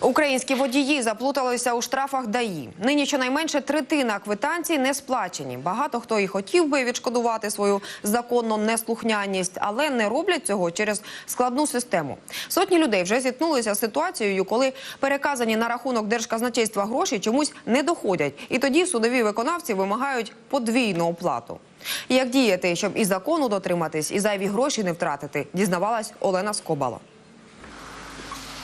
Українські водії заплуталися у штрафах ДАІ. Нині щонайменше третина квитанцій не сплачені. Багато хто і хотів би відшкодувати свою законну неслухняність, але не роблять цього через складну систему. Сотні людей вже зіткнулися з ситуацією, коли переказані на рахунок держказначейства гроші чомусь не доходять, і тоді судові виконавці вимагають подвійну оплату. Як діяти, щоб і закону дотриматись, і зайві гроші не втратити, дізнавалась Олена Скобала.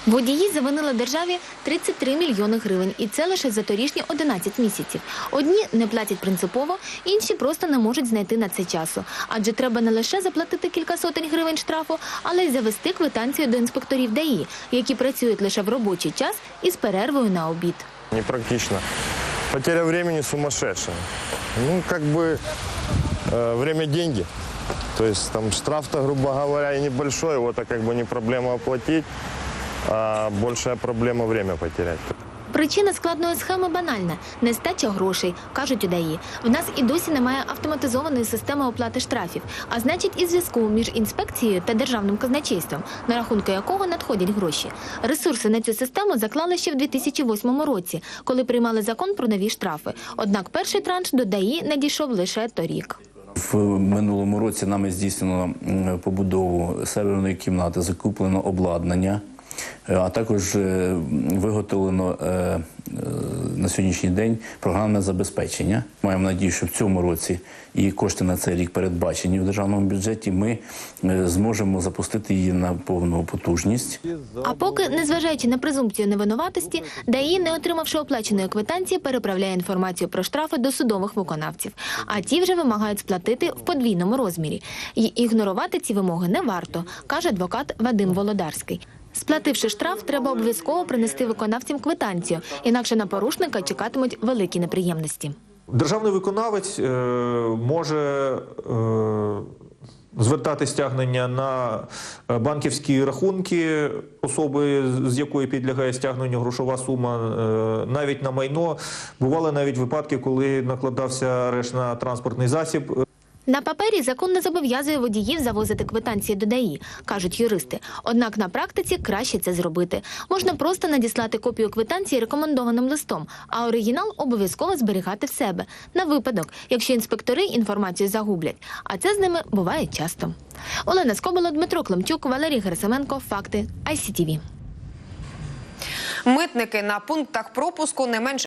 Водії завинили державі 33 мільйони гривень, і це лише за торішні 11 місяців. Одні не платять принципово, інші просто не можуть знайти на це часу. Адже треба не лише заплатити кілька сотень гривень штрафу, але й завести квитанцію до інспекторів ДАІ, які працюють лише в робочий час із перервою на обід. Непрактично. Потеря времени сумасшедшая. Ну, как бы э, время – деньги. То есть там штраф-то, грубо говоря, и небольшой, его-то как бы не проблема оплатить, а большая проблема время потерять. Причина складної схеми банальна – нестача грошей, кажуть у ДАІ. В нас і досі немає автоматизованої системи оплати штрафів, а значить і зв'язку між інспекцією та державним казначейством, на рахунки якого надходять гроші. Ресурси на цю систему заклали ще в 2008 році, коли приймали закон про нові штрафи. Однак перший транш до ДАІ надійшов лише торік. В минулому році нами здійснено побудову серверної кімнати, закуплено обладнання, а також е, виготовлено е, е, на сьогоднішній день програмне забезпечення. Маємо надію, що в цьому році і кошти на цей рік передбачені в державному бюджеті. Ми е, зможемо запустити її на повну потужність. А поки, незважаючи на презумпцію невинуватості, ДАІ, не отримавши оплаченої квитанції, переправляє інформацію про штрафи до судових виконавців. А ті вже вимагають сплатити в подвійному розмірі. І ігнорувати ці вимоги не варто, каже адвокат Вадим Володарський. Сплативши штраф, треба обов'язково принести виконавцям квитанцію, інакше на порушника чекатимуть великі неприємності. Державний виконавець е, може е, звертати стягнення на е, банківські рахунки особи, з якої підлягає стягненню грошова сума, е, навіть на майно. Бували навіть випадки, коли накладався арешт на транспортний засіб. На папері закон не зобов'язує водіїв завозити квитанції до ДАІ, кажуть юристи. Однак на практиці краще це зробити. Можна просто надіслати копію квитанції рекомендованим листом, а оригінал обов'язково зберігати в себе на випадок, якщо інспектори інформацію загублять. А це з ними буває часто. Олена Скобола, Дмитро Климчук, Валерій Герасименко. Факти ICTV. Митники на пунктах пропуску не менш